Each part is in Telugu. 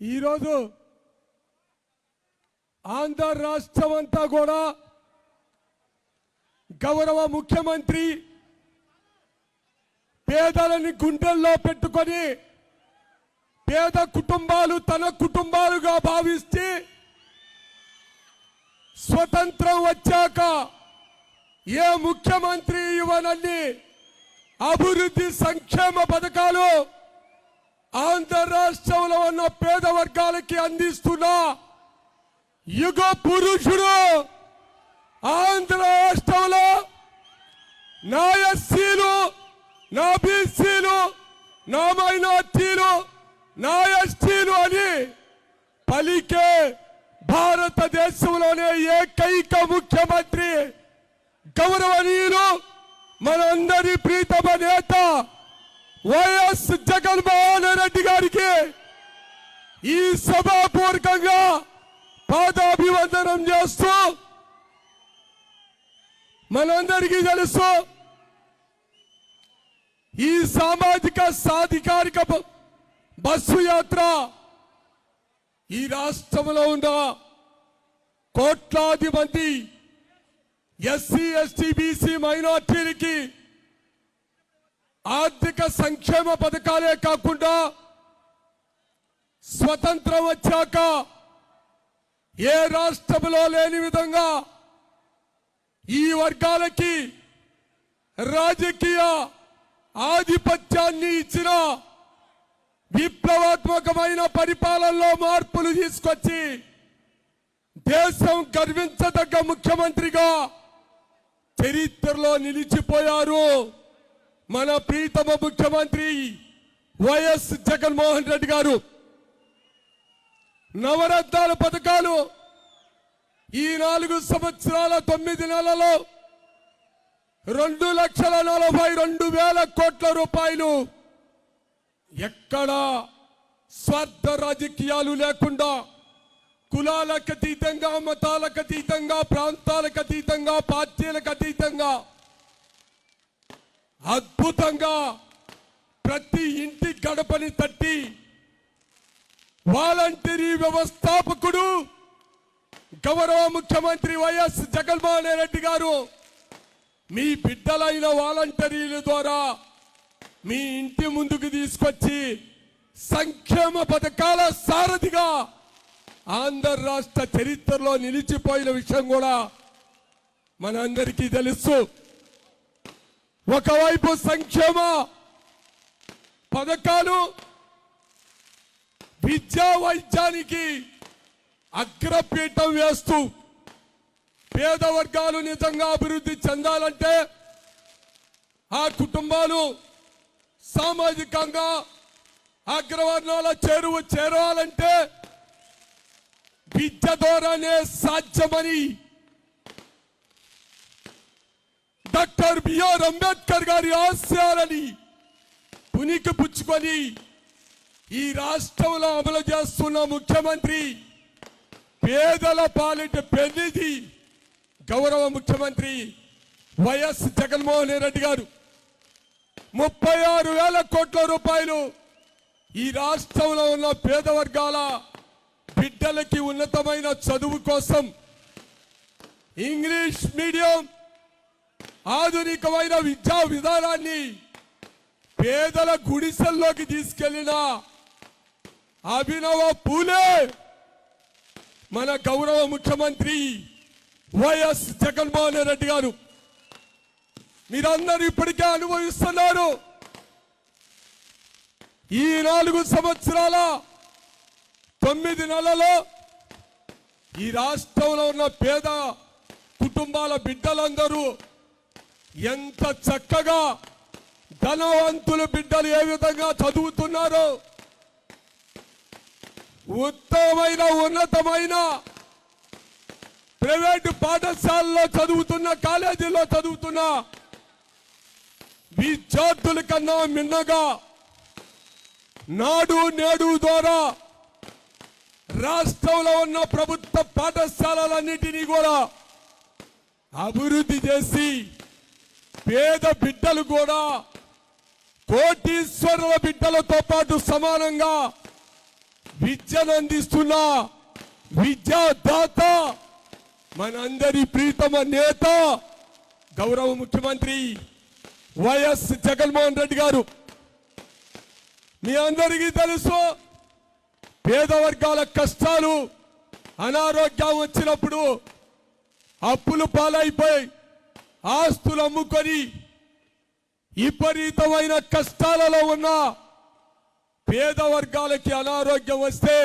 ఈరోజు ఆంధ్ర రాష్ట్రం అంతా కూడా గౌరవ ముఖ్యమంత్రి పేదలని గుండెల్లో పెట్టుకొని పేద కుటుంబాలు తన కుటుంబాలుగా భావిస్తే స్వతంత్రం వచ్చాక ఏ ముఖ్యమంత్రి ఇవ్వనన్ని అభివృద్ధి సంక్షేమ పథకాలు ఆంధ్ర రాష్ట్రంలో ఉన్న పేద వర్గాలకి అందిస్తున్న యుగ పురుషుడు ఆంధ్ర రాష్ట్రంలో నా ఎస్సీలు నా బీసీలు నా మైనార్టీలు నా ఎస్టీలు అని పలికే భారతదేశంలోనే ఏకైక ముఖ్యమంత్రి గౌరవనీయులు మనందరి ప్రీతమ నేత వైఎస్ జగన్మోహన్ రెడ్డి గారికి ఈ సభాపూర్వకంగా పాదాభివందనం చేస్తూ మనందరికీ తెలుసు ఈ సామాజిక సాధికారిక బ- బస్సు యాత్ర ఈ రాష్ట్రంలో ఉన్న కోట్లాది మంది ఎస్సీ ఎస్టీ బీసీ మైనార్టీలకి ఆర్థిక సంక్షేమ పథకాలే కాకుండా స్వతంత్రం వచ్చాక ఏ రాష్ట్రంలో లేని విధంగా ఈ వర్గాలకి రాజకీయ ఆధిపత్యాన్ని ఇచ్చిన విప్లవాత్మకమైన పరిపాలనలో మార్పులు తీసుకొచ్చి దేశం గర్వించదగ్గ ముఖ్యమంత్రిగా చరిత్రలో నిలిచిపోయారు. మన ప్రీతమ ముఖ్యమంత్రి వైఎస్ జగన్మోహన్ రెడ్డి గారు నవరత్నాల పథకాలు ఈ నాలుగు సంవత్సరాల తొమ్మిది నెలలో రెండు లక్షల నలభై రెండు వేల కోట్ల రూపాయలు ఎక్కడ స్వార్థ రాజకీయాలు లేకుండా కులాలకు అతీతంగా మతాలకు అతీతంగా ప్రాంతాలకు అతీతంగా పార్టీలకు అతీతంగా అద్భుతంగా ప్రతి ఇంటి గడపని తట్టి వాలంటీరీ వ్యవస్థాపకుడు గౌరవ ముఖ్యమంత్రి వైఎస్ జగన్మోహన్ రెడ్డి గారు మీ బిడ్డలైన వాలంటీర్ల ద్వారా మీ ఇంటి ముందుకు తీసుకొచ్చి సంక్షేమ పథకాల సారథిగా ఆంధ్ర రాష్ట్ర చరిత్రలో నిలిచిపోయిన విషయం కూడా మనందరికీ తెలుసు. ఒకవైపు సంక్షేమ పథకాలు విద్యా వైద్యానికి అగ్రపీఠం వేస్తూ పేద వర్గాలు నిజంగా అభివృద్ధి చెందాలంటే ఆ కుటుంబాలు సామాజికంగా అగ్రవర్ణాల చేరువ చేరాలంటే విద్య ద్వారానే సాధ్యమని డాక్టర్ బిఆర్ అంబేద్కర్ గారి ఆశయాలని పునికి పుచ్చుకొని ఈ రాష్ట్రంలో అమలు చేస్తున్న ముఖ్యమంత్రి పేదల పాలిట పెళ్ళిది గౌరవ ముఖ్యమంత్రి వైఎస్ జగన్మోహన్ రెడ్డి గారు. ముప్పై ఆరు వేల కోట్ల రూపాయలు ఈ రాష్ట్రంలో ఉన్న పేద వర్గాల బిడ్డలకి ఉన్నతమైన చదువు కోసం ఇంగ్లీష్ మీడియం ఆధునికమైన విద్యా విధానాన్ని పేదల గుడిసెల్లోకి తీసుకెళ్ళిన అభినవ పూలే మన గౌరవ ముఖ్యమంత్రి వైఎస్ జగన్మోహన్ రెడ్డి గారు. మీరందరూ ఇప్పటికే అనుభవిస్తున్నారు. ఈ నాలుగు సంవత్సరాల తొమ్మిది నెలలో ఈ రాష్ట్రంలో ఉన్న పేద కుటుంబాల బిడ్డలందరూ ఎంత చక్కగా ధనవంతుల బిడ్డలు ఏ విధంగా చదువుతున్నారో? ఉత్తమమైన ఉన్నతమైన ప్రైవేటు పాఠశాలలో చదువుతున్న కాలేజీలో చదువుతున్న విద్యార్థుల కన్నా మిన్నగా నాడు నేడు ద్వారా రాష్ట్రంలో ఉన్న ప్రభుత్వ పాఠశాలలన్నిటినీ కూడా అభివృద్ధి చేసి పేద బిడ్డలు కూడా కోటీశ్వరుల బిడ్డలతో పాటు సమానంగా విద్యను అందిస్తున్న విద్యాదాత మనందరి ప్రీతమ నేత గౌరవ ముఖ్యమంత్రి వైఎస్ జగన్మోహన్ రెడ్డి గారు. మీ అందరికీ తెలుసు పేద వర్గాల కష్టాలు అనారోగ్యం వచ్చినప్పుడు అప్పులు పాలైపోయి ఆస్తులు అమ్ముకొని విపరీతమైన కష్టాలలో ఉన్న పేద వర్గాలకి అనారోగ్యం వస్తే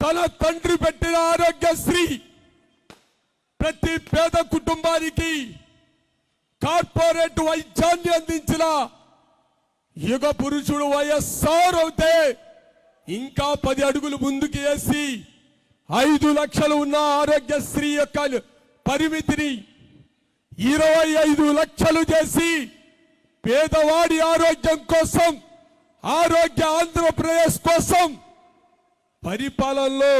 తన తండ్రి పెట్టిన ఆరోగ్యశ్రీ ప్రతి పేద కుటుంబానికి కార్పొరేట్ వైద్యాన్ని అందించిన యుగ పురుషుడు వైఎస్ఆర్ అవుతే ఇంకా పది అడుగులు ముందుకు వేసి ఐదు లక్షలు ఉన్న ఆరోగ్యశ్రీ యొక్క పరిమితిని ఇరవై ఐదు లక్షలు చేసి పేదవాడి ఆరోగ్యం కోసం ఆరోగ్య ఆంధ్రప్రదేశ్ కోసం పరిపాలనలో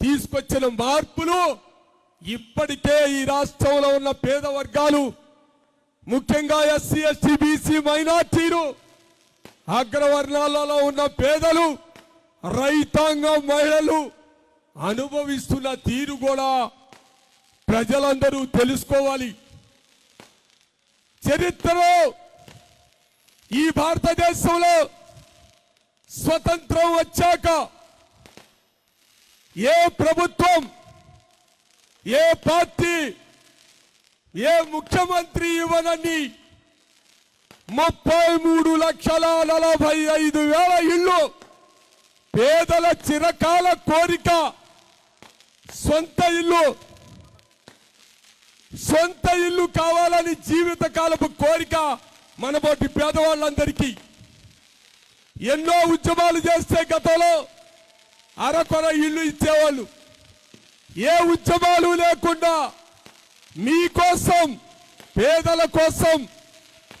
తీసుకొచ్చిన మార్పులు ఇప్పటికే ఈ రాష్ట్రంలో ఉన్న పేద వర్గాలు ముఖ్యంగా ఎస్సీ ఎస్టీ బీసీ మైనార్టీలు అగ్రవర్ణాలలో ఉన్న పేదలు రైతాంగం మహిళలు అనుభవిస్తున్న తీరు కూడా ప్రజలందరూ తెలుసుకోవాలి. చరిత్రలో ఈ భారతదేశంలో స్వతంత్రం వచ్చాక ఏ ప్రభుత్వం ఏ పార్టీ ఏ ముఖ్యమంత్రి ఇవ్వనని ముప్పై మూడు లక్షల నలభై ఐదు వేల ఇళ్ళు పేదల చిరకాల కోరిక సొంత ఇల్లు సొంత ఇల్లు కావాలని జీవితకాలపు కోరిక మనబోటి పేదవాళ్ళందరికీ. ఎన్నో ఉద్యమాలు చేస్తే గతంలో అరకొర ఇల్లు ఇచ్చేవాళ్ళు. ఏ ఉద్యమాలు లేకుండా మీకోసం పేదల కోసం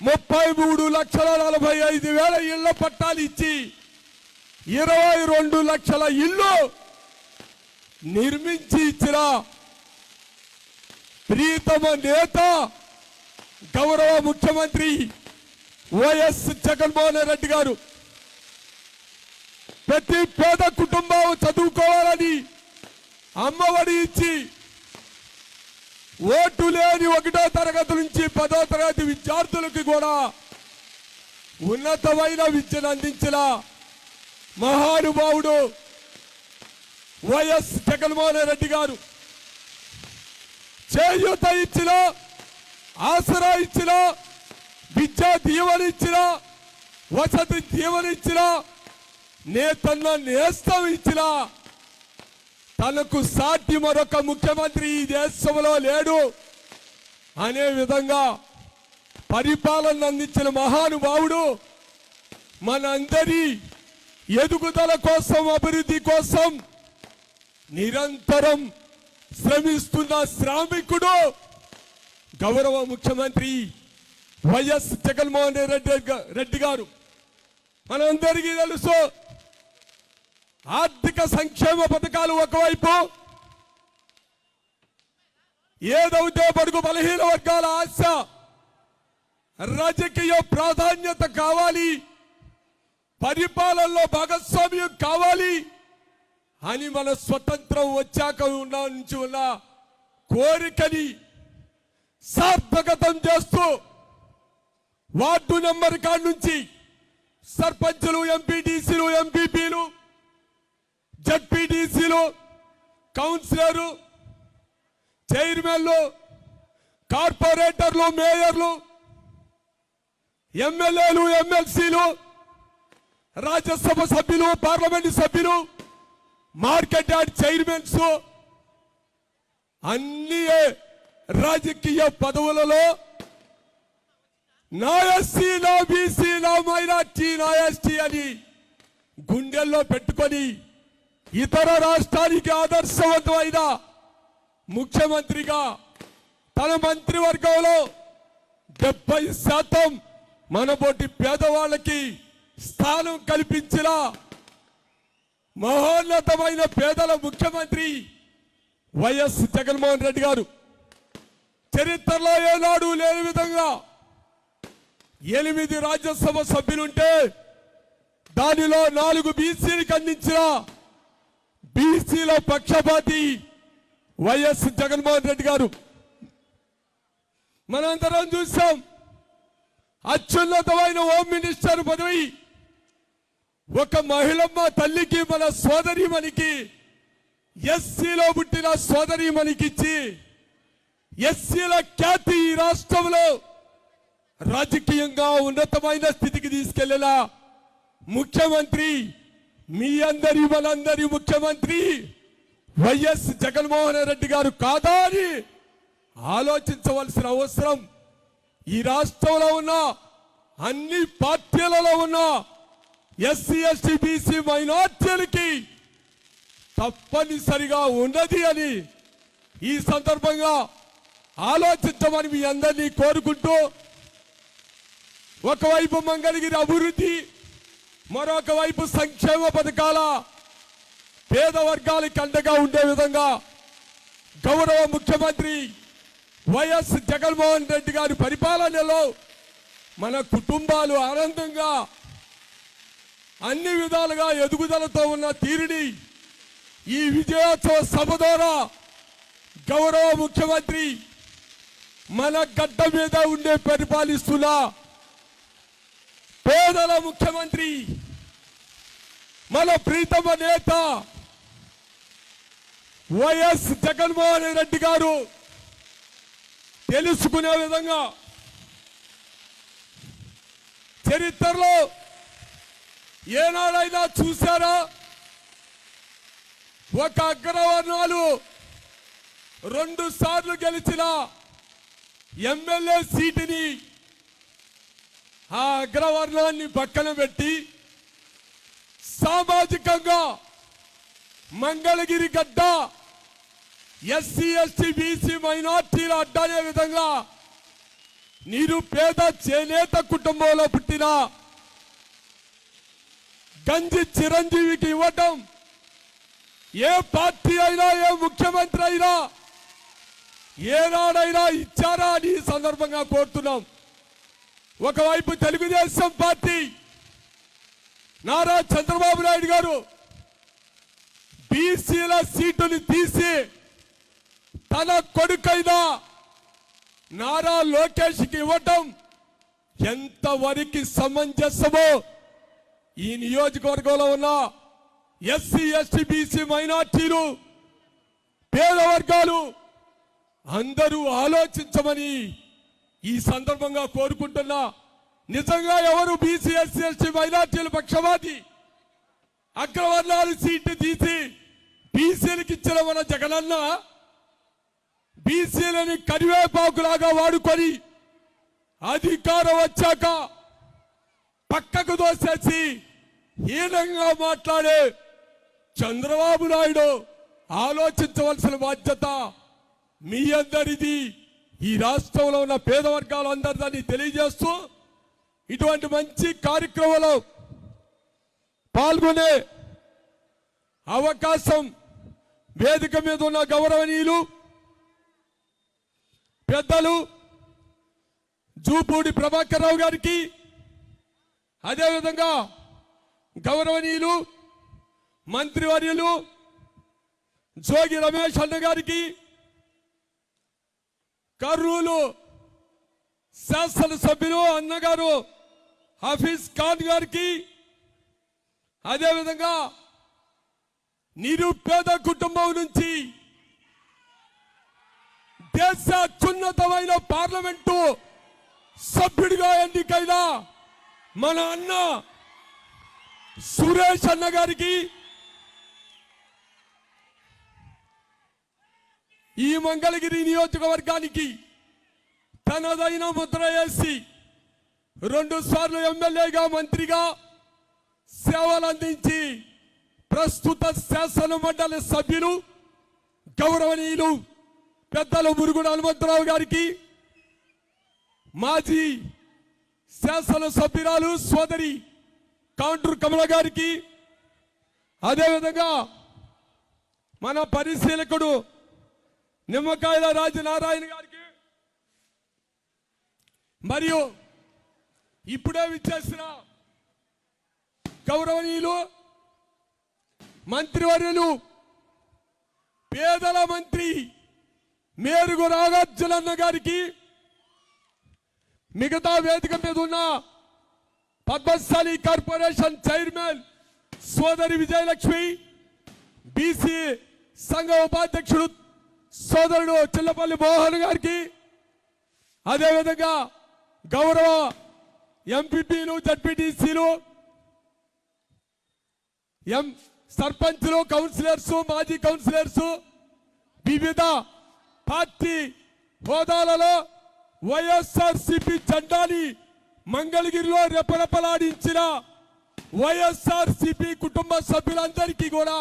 ముప్పై మూడు లక్షల నలభై ఐదు వేల ఇళ్ళ పట్టాలు ఇచ్చి ఇరవై రెండు లక్షల ఇల్లు నిర్మించి ఇచ్చిన ప్రియతమ నేత గౌరవ ముఖ్యమంత్రి వైఎస్ జగన్మోహన్ రెడ్డి గారు. ప్రతి పేద కుటుంబం చదువుకోవాలని అమ్మఒడి ఇచ్చి ఓటు లేని ఒకటో తరగతి నుంచి పదో తరగతి విద్యార్థులకు కూడా ఉన్నతమైన విద్యను అందించిన మహానుభావుడు వైఎస్ జగన్మోహన్ రెడ్డి గారు. చేయూత ఇచ్చిన ఆసరా ఇచ్చిన విద్యా దీవెన ఇచ్చిన వసతి దీవెన ఇచ్చిన నేతన్న నేస్తం ఇచ్చిన తనకు సాటి మరొక ముఖ్యమంత్రి ఈ దేశంలో లేడు. అనే విధంగా పరిపాలన అందించిన మహానుభావుడు మనందరి ఎదుగుదల కోసం అభివృద్ధి కోసం నిరంతరం శ్రమిస్తున్న శ్రామికుడు గౌరవ ముఖ్యమంత్రి వైఎస్ జగన్మోహన్ రెడ్డి రెడ్డి గారు. మనందరికీ తెలుసు ఆర్థిక సంక్షేమ పథకాలు ఒకవైపు ఏదైతే బడుగు బలహీన వర్గాల ఆశ రాజకీయ ప్రాధాన్యత కావాలి పరిపాలనలో భాగస్వామ్యం కావాలి అని మన స్వతంత్రం వచ్చాక ఉన్న నుంచి ఉన్న కోరికని సార్థకతం చేస్తూ వార్డు నెంబర్ కాడ నుంచి సర్పంచులు ఎంపీటీసీలు ఎంపీపీలు జడ్పీటీసీలు కౌన్సిలరు చైర్మన్లు కార్పొరేటర్లు మేయర్లు ఎమ్మెల్యేలు ఎమ్మెల్సీలు రాజ్యసభ సభ్యులు పార్లమెంట్ సభ్యులు మార్కెట్ యార్డ్ చైర్మన్స్ అన్ని రాజకీయ పదవులలో నా ఎస్సీ నా బీసీ నా మైనార్టీ నా ఎస్టీ అని గుండెల్లో పెట్టుకొని ఇతర రాష్ట్రానికి ఆదర్శవంతమైన ముఖ్యమంత్రిగా తన మంత్రివర్గంలో డెబ్బై శాతం మనబోటి పేదవాళ్ళకి స్థానం కల్పించిన మహోన్నతమైన పేదల ముఖ్యమంత్రి వైఎస్ జగన్మోహన్ రెడ్డి గారు. చరిత్రలో ఏనాడు లేని విధంగా ఎనిమిది రాజ్యసభ సభ్యులుంటే దానిలో నాలుగు బీసీలకు అందించిన బీసీల పక్షపాతి వైఎస్ జగన్మోహన్ రెడ్డి గారు. మనందరం చూసాం అత్యున్నతమైన హోమ్ మినిస్టర్ పదవి ఒక మహిళమ్మ తల్లికి మన సోదరిమణికి ఎస్సీలో పుట్టిన సోదరిమణికిచ్చి ఎస్సీల ఖ్యాతి ఈ రాష్ట్రంలో రాజకీయంగా ఉన్నతమైన స్థితికి తీసుకెళ్ళేలా ముఖ్యమంత్రి మీ అందరి మనందరి ముఖ్యమంత్రి వైఎస్ జగన్మోహన్ రెడ్డి గారు కాదా అని ఆలోచించవలసిన అవసరం ఈ రాష్ట్రంలో ఉన్న అన్ని పార్టీలలో ఉన్న ఎస్సీ ఎస్టీ బీసీ మైనార్టీలకి తప్పనిసరిగా ఉన్నది అని ఈ సందర్భంగా ఆలోచించమని మీ అందరినీ కోరుకుంటూ ఒకవైపు మంగళగిరి అభివృద్ధి మరొక వైపు సంక్షేమ పథకాల పేద వర్గాలకి అండగా ఉండే విధంగా గౌరవ ముఖ్యమంత్రి వైఎస్ జగన్మోహన్ రెడ్డి గారి పరిపాలనలో మన కుటుంబాలు ఆనందంగా అన్ని విధాలుగా ఎదుగుదలతో ఉన్న తీరుని ఈ విజయోత్సవ సభ ద్వారా గౌరవ ముఖ్యమంత్రి మన గడ్డ మీద ఉండే పరిపాలిస్తున్న పేదల ముఖ్యమంత్రి మన ప్రీతమ నేత వైఎస్ జగన్మోహన్ రెడ్డి గారు తెలుసుకునే విధంగా చరిత్రలో ఏనాడైనా చూసారా ఒక అగ్రవర్ణాలు రెండు సార్లు గెలిచిన ఎమ్మెల్యే సీటుని ఆ అగ్రవర్ణాన్ని పక్కన పెట్టి సామాజికంగా మంగళగిరి గడ్డ ఎస్సీ ఎస్టీ బీసీ మైనార్టీల అడ్డనే విధంగా నిరుపేద చేనేత కుటుంబంలో పుట్టిన గంజి చిరంజీవికి ఇవ్వటం. ఏ పార్టీ అయినా ఏ ముఖ్యమంత్రి అయినా ఏనాడైనా ఇచ్చారా అని సందర్భంగా కోరుతున్నాం. ఒకవైపు తెలుగుదేశం పార్టీ నారా చంద్రబాబు నాయుడు గారు బీసీల సీటుని తీసి తన కొడుకైనా నారా లోకేష్కి ఇవ్వటం ఎంతవరకు సమంజసమో ఈ నియోజకవర్గంలో ఉన్న ఎస్సీ ఎస్టీ బీసీ మైనార్టీలు పేద వర్గాలు అందరూ ఆలోచించమని ఈ సందర్భంగా కోరుకుంటున్నా. నిజంగా ఎవరు బీసీ ఎస్సీ ఎస్టీ మైనార్టీల పక్షవాది అగ్రవర్ణాలు సీటు తీసి బీసీలకు ఇచ్చిన మన జగనన్న బీసీలని కరివేపాకులాగా వాడుకొని అధికారం వచ్చాక పక్కకు దోసేసి హీనంగా మాట్లాడే చంద్రబాబు నాయుడు ఆలోచించవలసిన బాధ్యత మీ అందరిది. ఈ రాష్ట్రంలో ఉన్న పేద వర్గాలు అందరిదని తెలియజేస్తూ ఇటువంటి మంచి కార్యక్రమంలో పాల్గొనే అవకాశం వేదిక మీద ఉన్న గౌరవనీయులు పెద్దలు జూపూడి ప్రభాకర్ రావు గారికి అదేవిధంగా గౌరవనీయులు మంత్రివర్యులు జోగి రమేష్ అన్న గారికి కర్నూలు శాసనసభ్యులు అన్నగారు హఫీజ్ ఖాన్ గారికి అదేవిధంగా నిరుపేద కుటుంబం నుంచి దేశ అత్యున్నతమైన పార్లమెంటు సభ్యుడిగా ఎన్నికైనా మన అన్న సురేష్ అన్న గారికి ఈ మంగళగిరి నియోజకవర్గానికి తనదైన ముద్ర వేసి రెండు సార్లు ఎమ్మెల్యేగా మంత్రిగా సేవలు అందించి ప్రస్తుత శాసన మండలి సభ్యులు గౌరవనీయులు పెద్దలు మురుగుడు హనుమంతరావు గారికి మాజీ శాసన సభ్యురాలు సోదరి కౌంటర్ కమల గారికి. అదేవిధంగా మన పరిశీలకుడు నిమ్మకాయల రాజనారాయణ గారికి. మరియు ఇప్పుడే విచ్చేసిన గౌరవనీయులు మంత్రివర్యులు పేదల మంత్రి మేరుగు నాగార్జునన్న గారికి. మిగతా వేదిక మీద ఉన్న పద్మశాలి కార్పొరేషన్ చైర్మన్ సోదరి విజయలక్ష్మి బీసీ సంఘ ఉపాధ్యక్షుడు సోదరుడు చిల్లపల్లి మోహన్ గారికి అదేవిధంగా గౌరవ ఎంపీపీలు జడ్పీటీసీలు ఎం సర్పంచ్లు కౌన్సిలర్స్ మాజీ కౌన్సిలర్స్ వివిధ పార్టీ హోదాలలో వైఎస్ఆర్ సిపి జెండాని మంగళగిరిలో రెపరెపలాడించిన వైఎస్ఆర్ సిపి కుటుంబ సభ్యులందరికీ కూడా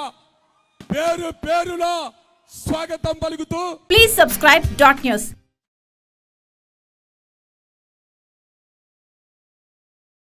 పేరు పేరున స్వాగతం పలుకుతూ ప్లీజ్ సబ్స్క్రైబ్ డాట్ న్యూస్